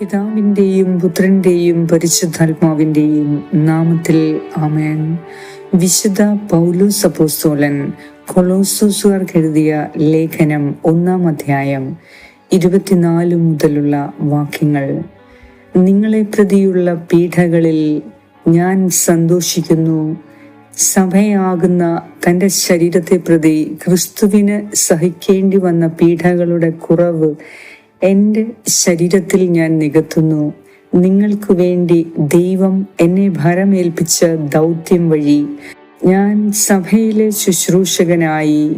പിതാവിന്റെയും പുത്രന്റെയും പരിശുദ്ധാത്മാവിന്റെയും നാമത്തിൽ ആമേൻ. വിശുദ്ധ പൗലൂസ് അപ്പോസ്തോലൻ കൊളോസൂസുകാർക്ക് എഴുതിയ ലേഖനം ഒന്നാം അധ്യായം ഇരുപത്തിനാല് മുതലുള്ള വാക്യങ്ങൾ. നിങ്ങളെ പ്രതിയുള്ള പീഠകളിൽ ഞാൻ സന്തോഷിക്കുന്നു. സഭയാകുന്ന തന്റെ ശരീരത്തെ പ്രതി ക്രിസ്തുവിന് സഹിക്കേണ്ടി വന്ന പീഠകളുടെ കുറവ് എന്റെ ശരീരത്തിൽ ഞാൻ നികത്തുന്നു. നിങ്ങൾക്കു വേണ്ടി ദൈവം എന്നെ ഭരമേൽപ്പിച്ച ദൗത്യം വഴി ഞാൻ സഭയിലെ ശുശ്രൂഷകനായി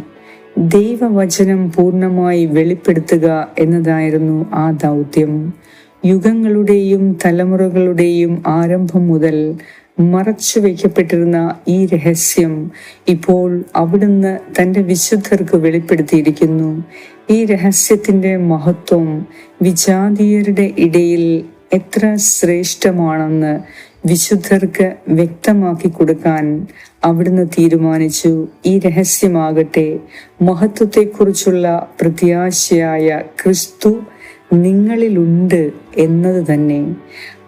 ദൈവവചനം പൂർണമായി വെളിപ്പെടുത്തുക എന്നതായിരുന്നു ആ ദൗത്യം. യുഗങ്ങളുടെയും തലമുറകളുടെയും ആരംഭം മുതൽ മറച്ചു വയ്ക്കപ്പെട്ടിരുന്ന ഈ രഹസ്യം ഇപ്പോൾ അവിടുന്ന് തന്റെ വിശുദ്ധർക്ക് വെളിപ്പെടുത്തിയിരിക്കുന്നു. ഈ രഹസ്യത്തിന്റെ മഹത്വം വിജാതീയരുടെ ഇടയിൽ എത്ര ശ്രേഷ്ഠമാണെന്ന് വിശുദ്ധർക്ക് വ്യക്തമാക്കി കൊടുക്കാൻ അവിടുന്ന് തീരുമാനിച്ചു. ഈ രഹസ്യമാകട്ടെ മഹത്വത്തെക്കുറിച്ചുള്ള പ്രത്യാശയായ ക്രിസ്തു നിങ്ങളിലുണ്ട് എന്നത് തന്നെ.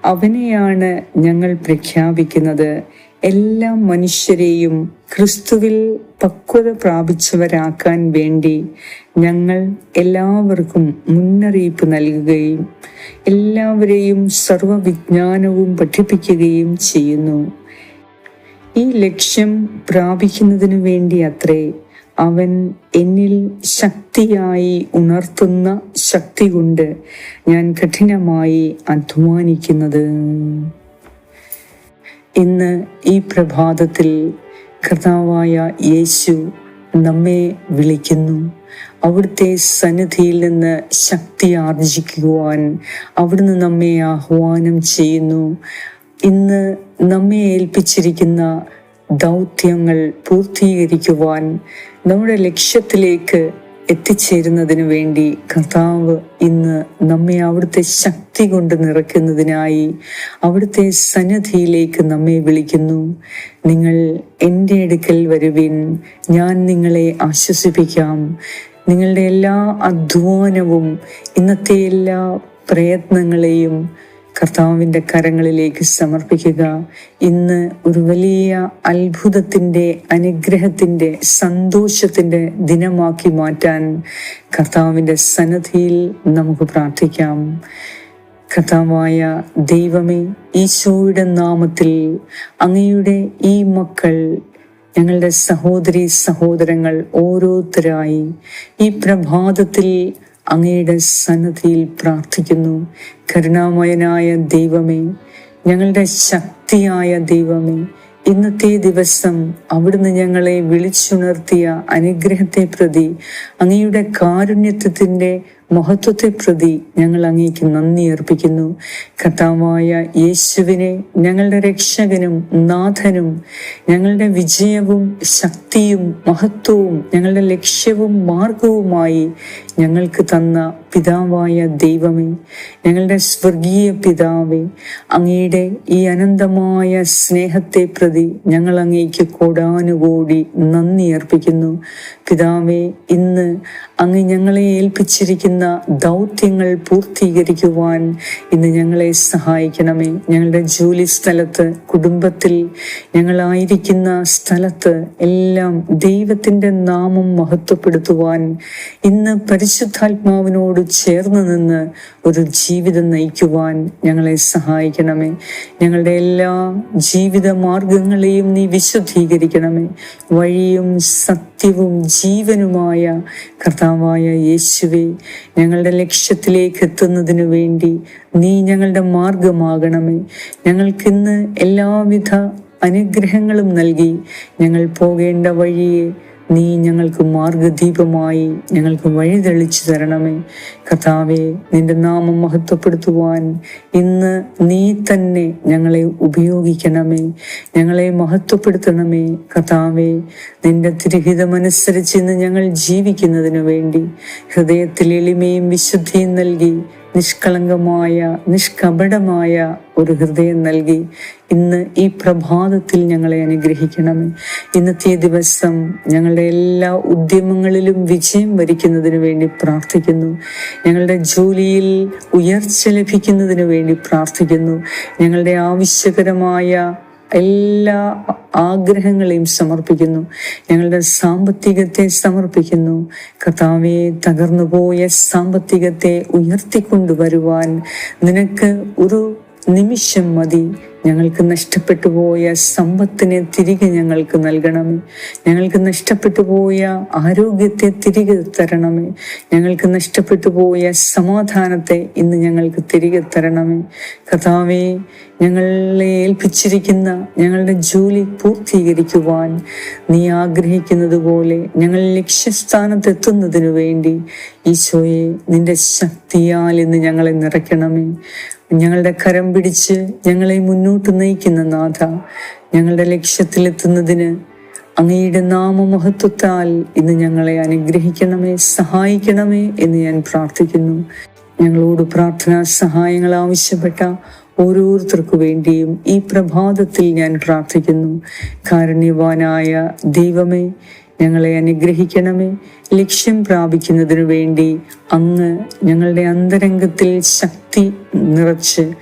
അവനെയാണ് ഞങ്ങൾ പ്രഖ്യാപിക്കുന്നത്. എല്ലാ മനുഷ്യരെയും ക്രിസ്തുവിൽ പക്വത പ്രാപിച്ചവരാക്കാൻ വേണ്ടി ഞങ്ങൾ എല്ലാവർക്കും മുന്നറിയിപ്പ് നൽകുകയും എല്ലാവരെയും സർവവിജ്ഞാനവും പഠിപ്പിക്കുകയും ചെയ്യുന്നു. ഈ ലക്ഷ്യം പ്രാപിക്കുന്നതിനു വേണ്ടി അത്രേ അവൻ എന്നിൽ ശക്തിയായി ഉണർത്തുന്ന ശക്തി കൊണ്ട് ഞാൻ കഠിനമായി അധ്വാനിക്കുന്നത്. ഇന്ന് ഈ പ്രഭാതത്തിൽ കർത്താവായ യേശു നമ്മെ വിളിക്കുന്നു. അവിടുത്തെ സന്നിധിയിൽ നിന്ന് ശക്തി ആർജിക്കുവാൻ അവിടുന്ന് നമ്മെ ആഹ്വാനം ചെയ്യുന്നു. ഇന്ന് നമ്മെ ഏൽപ്പിച്ചിരിക്കുന്ന ദൗത്യങ്ങൾ പൂർത്തീകരിക്കുവാൻ നമ്മുടെ ലക്ഷ്യത്തിലേക്ക് എത്തിച്ചേരുന്നതിന് വേണ്ടി കർത്താവ് ഇന്ന് നമ്മെ അവിടുത്തെ ശക്തി കൊണ്ട് നിറയ്ക്കുന്നതിനായി അവിടുത്തെ സന്നദ്ധിയിലേക്ക് നമ്മെ വിളിക്കുന്നു. നിങ്ങൾ എന്റെ അടുക്കൽ വരുവിൻ. ഞാൻ നിങ്ങളെ ആശ്വസിപ്പിക്കാം. നിങ്ങളുടെ എല്ലാ അധ്വാനവും ഇന്നത്തെ എല്ലാ പ്രയത്നങ്ങളെയും കർത്താവിന്റെ കരങ്ങളിലേക്ക് സമർപ്പിക്കുക. ഇന്ന് ഒരു വലിയ അത്ഭുതത്തിന്റെ അനുഗ്രഹത്തിന്റെ സന്തോഷത്തിന്റെ ദിനമാക്കി മാറ്റാൻ കർത്താവിന്റെ സന്നദ്ധിയിൽ നമുക്ക് പ്രാർത്ഥിക്കാം. കർത്താവായ ദൈവമേ ഈശോയുടെ നാമത്തിൽ അങ്ങയുടെ ഈ മക്കൾ ഞങ്ങളുടെ സഹോദരി സഹോദരങ്ങൾ ഓരോരുത്തരായി ഈ പ്രഭാതത്തിൽ അങ്ങയുടെ സന്നദ്ധിയിൽ പ്രാർത്ഥിക്കുന്നു. കരുണാമയനായ ദൈവമേ ഞങ്ങളുടെ ശക്തിയായ ദൈവമേ ഇന്നത്തെ ദിവസം അവിടുന്ന് ഞങ്ങളെ വിളിച്ചുണർത്തിയ അനുഗ്രഹത്തെ പ്രതി അങ്ങയുടെ കാരുണ്യത്വത്തിന്റെ മഹത്വത്തെ പ്രതി ഞങ്ങൾ അങ്ങേക്ക് നന്ദി അർപ്പിക്കുന്നു. കർത്താവായ യേശുവിനെ ഞങ്ങളുടെ രക്ഷകനും നാഥനും ഞങ്ങളുടെ വിജയവും ശക്തിയും മഹത്വവും ഞങ്ങളുടെ ലക്ഷ്യവും മാർഗവുമായി ഞങ്ങൾക്ക് തന്ന പിതാവായ ദൈവമേ ഞങ്ങളുടെ സ്വർഗീയ പിതാവേ അങ്ങയുടെ ഈ അനന്തമായ സ്നേഹത്തെ പ്രതി ഞങ്ങൾ അങ്ങേക്ക് കൂടാനുകൂടി നന്ദി അർപ്പിക്കുന്നു. പിതാവേ ഇന്ന് അങ്ങ് ഞങ്ങളെ ഏൽപ്പിച്ചിരിക്കുന്ന ദൗത്യങ്ങൾ പൂർത്തീകരിക്കുവാൻ ഇന്ന് ഞങ്ങളെ സഹായിക്കണമേ. ഞങ്ങളുടെ ജോലി സ്ഥലത്ത് കുടുംബത്തിൽ ഞങ്ങളായിരിക്കുന്ന സ്ഥലത്ത് എല്ലാം ദൈവത്തിന്റെ നാമം മഹത്വപ്പെടുത്തുവാൻ ഇന്ന് പരിശുദ്ധാത്മാവിനോട് ചേർന്ന് നിന്ന് ഒരു ജീവിതം നയിക്കുവാൻ ഞങ്ങളെ സഹായിക്കണമേ. ഞങ്ങളുടെ എല്ലാ ജീവിത മാർഗങ്ങളെയും നീ വിശുദ്ധീകരിക്കണമേ വഴിയും സത്യവും ജീവനുമായ കർത്താവായ യേശുവെ ഞങ്ങളുടെ ലക്ഷ്യത്തിലേക്ക് എത്തുന്നതിന് വേണ്ടി നീ ഞങ്ങളുടെ മാർഗമാകണമേ. ഞങ്ങൾക്കിന്ന് എല്ലാവിധ അനുഗ്രഹങ്ങളും നൽകി ഞങ്ങൾ പോകേണ്ട വഴിയെ നീ ഞങ്ങൾക്ക് മാർഗദീപമായി ഞങ്ങൾക്ക് വഴി തെളിച്ചു തരണമേ. കഥാവെ നിന്റെ നാമം മഹത്വപ്പെടുത്തുവാൻ ഇന്ന് നീ തന്നെ ഞങ്ങളെ ഉപയോഗിക്കണമേ. ഞങ്ങളെ മഹത്വപ്പെടുത്തണമേ. കഥാവെ നിന്റെ തിരുഹിതമനുസരിച്ച് ഇന്ന് ഞങ്ങൾ ജീവിക്കുന്നതിനു വേണ്ടി ഹൃദയത്തിൽ എളിമയും വിശുദ്ധിയും നൽകി നിഷ്കളങ്കമായ നിഷ്കപടമായ ഒരു ഹൃദയം നൽകി ഇന്ന് ഈ പ്രഭാതത്തിൽ ഞങ്ങളെ അനുഗ്രഹിക്കണമേ. ഇന്നത്തെ ദിവസം ഞങ്ങളുടെ എല്ലാ ഉദ്യമങ്ങളിലും വിജയം വരിക്കുന്നതിന് വേണ്ടി പ്രാർത്ഥിക്കുന്നു. ഞങ്ങളുടെ ജോലിയിൽ ഉയർച്ച ലഭിക്കുന്നതിന് വേണ്ടി പ്രാർത്ഥിക്കുന്നു. ഞങ്ങളുടെ ആവശ്യകരമായ എല്ലാ ആഗ്രഹങ്ങളെയും സമർപ്പിക്കുന്നു. ഞങ്ങളുടെ സാമ്പത്തികത്തെ സമർപ്പിക്കുന്നു. കർത്താവെ തകർന്നുപോയ സാമ്പത്തികത്തെ ഉയർത്തിക്കൊണ്ടുവരുവാൻ നിനക്ക് ഒരു നിമിഷം മതി. ഞങ്ങൾക്ക് നഷ്ടപ്പെട്ടു പോയ സമ്പത്തിനെ തിരികെ ഞങ്ങൾക്ക് നൽകണമേ. ഞങ്ങൾക്ക് നഷ്ടപ്പെട്ടു പോയ ആരോഗ്യത്തെ തിരികെ തരണമേ. ഞങ്ങൾക്ക് നഷ്ടപ്പെട്ടു പോയ സമാധാനത്തെ ഇന്ന് ഞങ്ങൾക്ക് തിരികെ തരണമേ. കഥാവെ ഞങ്ങളെ ഏൽപ്പിച്ചിരിക്കുന്ന ഞങ്ങളുടെ ജോലി പൂർത്തീകരിക്കുവാൻ നീ ആഗ്രഹിക്കുന്നത് പോലെ ഞങ്ങൾ ലക്ഷ്യസ്ഥാനത്തെത്തുന്നതിനു വേണ്ടി ഈശോയെ നിന്റെ ശക്തിയാൽ ഇന്ന് ഞങ്ങളെ നിറയ്ക്കണമേ. ഞങ്ങളുടെ കരം പിടിച്ച് ഞങ്ങളെ മുന്നോട്ട് നയിക്കുന്ന നാഥ ഞങ്ങളുടെ ലക്ഷ്യത്തിലെത്തുന്നതിന് അങ്ങയുടെ നാമമഹത്വത്താൽ ഇന്ന് ഞങ്ങളെ അനുഗ്രഹിക്കണമേ സഹായിക്കണമേ എന്ന് ഞാൻ പ്രാർത്ഥിക്കുന്നു. ഞങ്ങളോട് പ്രാർത്ഥനാ സഹായങ്ങൾ ആവശ്യപ്പെട്ട ഓരോരുത്തർക്കു വേണ്ടിയും ഈ പ്രഭാതത്തിൽ ഞാൻ പ്രാർത്ഥിക്കുന്നു. കാരുണ്യവാനായ ദൈവമേ ഞങ്ങളെ അനുഗ്രഹിക്കണമേ. ലക്ഷ്യം പ്രാപിക്കുന്നതിനു വേണ്ടി അങ്ങ് ഞങ്ങളുടെ അന്തരംഗത്തിൽ ശക്തി നിറച്ച്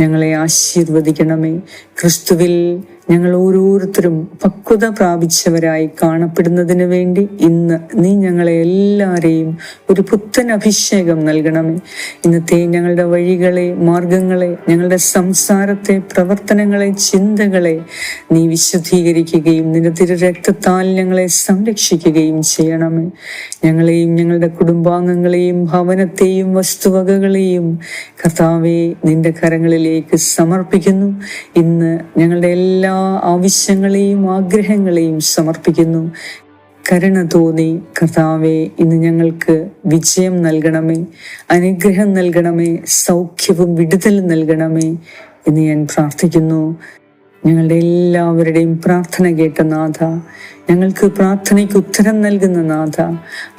ഞങ്ങളെ ആശീർവദിക്കണമേ. ക്രിസ്തുവിൽ ഞങ്ങൾ ഓരോരുത്തരും പക്വത പ്രാപിച്ചവരായി കാണപ്പെടുന്നതിന് വേണ്ടി ഇന്ന് നീ ഞങ്ങളെ എല്ലാവരെയും ഒരു പുത്തൻ അഭിഷേകം നൽകണമേ. ഇന്നത്തെ ഞങ്ങളുടെ വഴികളെ മാർഗങ്ങളെ ഞങ്ങളുടെ സംസാരത്തെ പ്രവർത്തനങ്ങളെ ചിന്തകളെ നീ വിശുദ്ധീകരിക്കുകയും നിന്റെ തിരു രക്തത്താൽ ഞങ്ങളെ സംരക്ഷിക്കുകയും ചെയ്യണമേ. ഞങ്ങളെയും ഞങ്ങളുടെ കുടുംബാംഗങ്ങളെയും ഭവനത്തെയും വസ്തുവകകളെയും കർത്താവെ നിന്റെ കരങ്ങളിലേക്ക് സമർപ്പിക്കുന്നു. ഇന്ന് ഞങ്ങളുടെ എല്ലാ ആവശ്യങ്ങളെയും ആഗ്രഹങ്ങളെയും സമർപ്പിക്കുന്നു. കരുണ തോന്നി കർത്താവെ ഇന്ന് ഞങ്ങൾക്ക് വിജയം നൽകണമേ അനുഗ്രഹം നൽകണമേ സൗഖ്യവും വിടുതലും നൽകണമേ എന്ന് ഞാൻ പ്രാർത്ഥിക്കുന്നു. ഞങ്ങളുടെ എല്ലാവരുടെയും പ്രാർത്ഥന കേട്ട നാഥ ഞങ്ങൾക്ക് പ്രാർത്ഥനയ്ക്ക് ഉത്തരം നൽകുന്ന നാഥ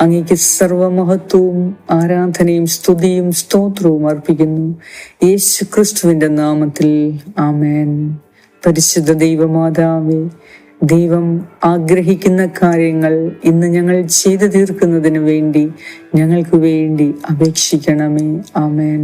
അങ്ങേക്ക് സർവമഹത്വവും ആരാധനയും സ്തുതിയും സ്തോത്രവും അർപ്പിക്കുന്നു. യേശു ക്രിസ്തുവിന്റെ നാമത്തിൽ ആമേൻ. പരിശുദ്ധ ദൈവമാതാവേ ദൈവം ആഗ്രഹിക്കുന്ന കാര്യങ്ങൾ ഇന്ന് ഞങ്ങൾ ചെയ്തു തീർക്കുന്നതിന് വേണ്ടി ഞങ്ങൾക്ക് വേണ്ടി അപേക്ഷിക്കണമേ. ആമേൻ.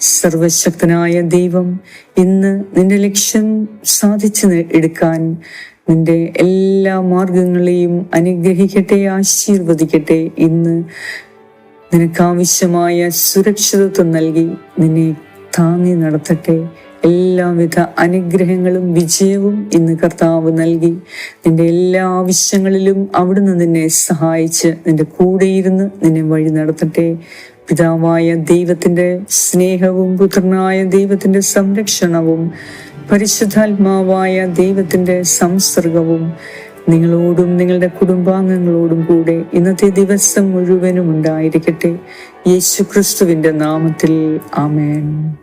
സർവശക്തനായ ദൈവം ഇന്ന് നിന്റെ ലക്ഷ്യം സാധിച്ചു എടുക്കാൻ നിന്റെ എല്ലാ മാർഗങ്ങളെയും അനുഗ്രഹിക്കട്ടെ ആശീർവദിക്കട്ടെ. ഇന്ന് നിനക്കാവശ്യമായ സുരക്ഷിതത്വം നൽകി നിന്നെ താങ്ങി നടത്തട്ടെ. എല്ലാവിധ അനുഗ്രഹങ്ങളും വിജയവും ഇന്ന് കർത്താവ് നൽകി. നിന്റെ എല്ലാ ആവശ്യങ്ങളിലും അവിടുന്ന് നിന്നെ സഹായിച്ച് നിന്റെ കൂടെയിരുന്ന് നിന്നെ വഴി നടത്തട്ടെ. പിതാവായ ദൈവത്തിന്റെ സ്നേഹവും പുത്രനായ ദൈവത്തിന്റെ സംരക്ഷണവും പരിശുദ്ധാത്മാവായ ദൈവത്തിന്റെ സംസർഗവും നിങ്ങളോടും നിങ്ങളുടെ കുടുംബാംഗങ്ങളോടും കൂടെ ഇന്നത്തെ ദിവസം മുഴുവനും ഉണ്ടായിരിക്കട്ടെ. യേശു ക്രിസ്തുവിന്റെ നാമത്തിൽ ആമേൻ.